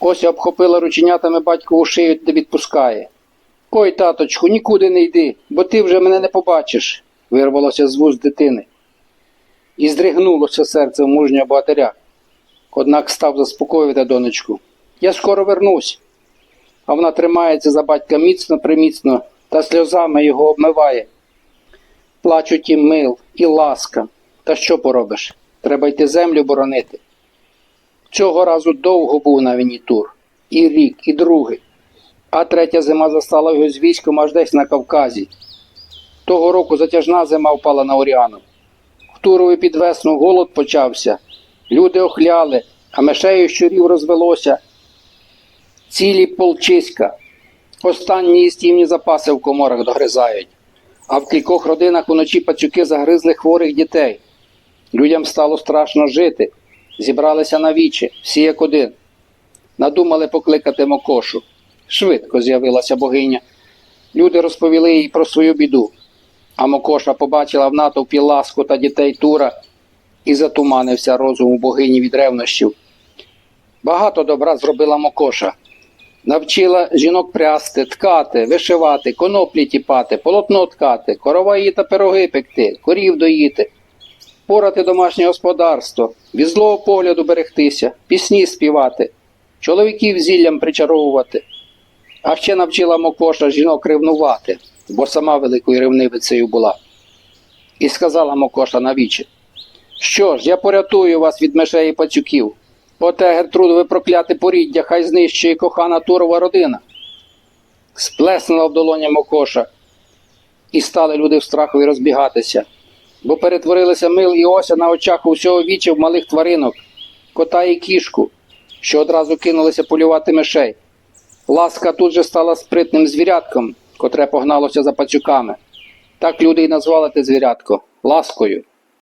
Ося обхопила рученятами батькову шию та відпускає. Ой, таточку, нікуди не йди, бо ти вже мене не побачиш, вирвалося з вуст дитини. І здригнулося серце мужнього богатиря. Однак став заспокоювати донечку. Я скоро вернусь. А вона тримається за батька міцно приміцно та сльозами його обмиває. Плачуть і мил, і ласка. Та що поробиш? Треба йти землю боронити. Цього разу довго був на війні тур. І рік, і другий. А третя зима застала його з військом аж десь на Кавказі. Того року затяжна зима впала на Оріану. В Турові під весну голод почався. Люди охляли, а мишею щурів розвелося. Цілі полчиська. Останні їстівні запаси в коморах догризають. А в кількох родинах уночі пацюки загризли хворих дітей. Людям стало страшно жити. Зібралися на вічі, всі як один. Надумали покликати Мокошу. Швидко з'явилася богиня. Люди розповіли їй про свою біду. А Мокоша побачила в натовпі ласку та дітей Тура і затуманився розум у богині від ревнощів. Багато добра зробила Мокоша. Навчила жінок прясти, ткати, вишивати, коноплі тіпати, полотно ткати, короваї та пироги пекти, корів доїти, порати домашнє господарство, від злого погляду берегтися, пісні співати, чоловіків зіллям причаровувати. А ще навчила Мокоша жінок ревнувати, бо сама великою ревнивицею була. І сказала Мокоша навічі, що ж, я порятую вас від мишей і пацюків. Оте Гертрудове прокляте поріддя, хай знищує кохана Турова родина. Сплеснула в долоні Мокоша, і стали люди в страхові розбігатися, бо перетворилися мил і ося на очах усього вічі в малих тваринок, кота і кішку, що одразу кинулися полювати мишей. Ласка тут же стала спритним звірятком, котре погналося за пацюками. Так люди й назвали те звірятко ласкою.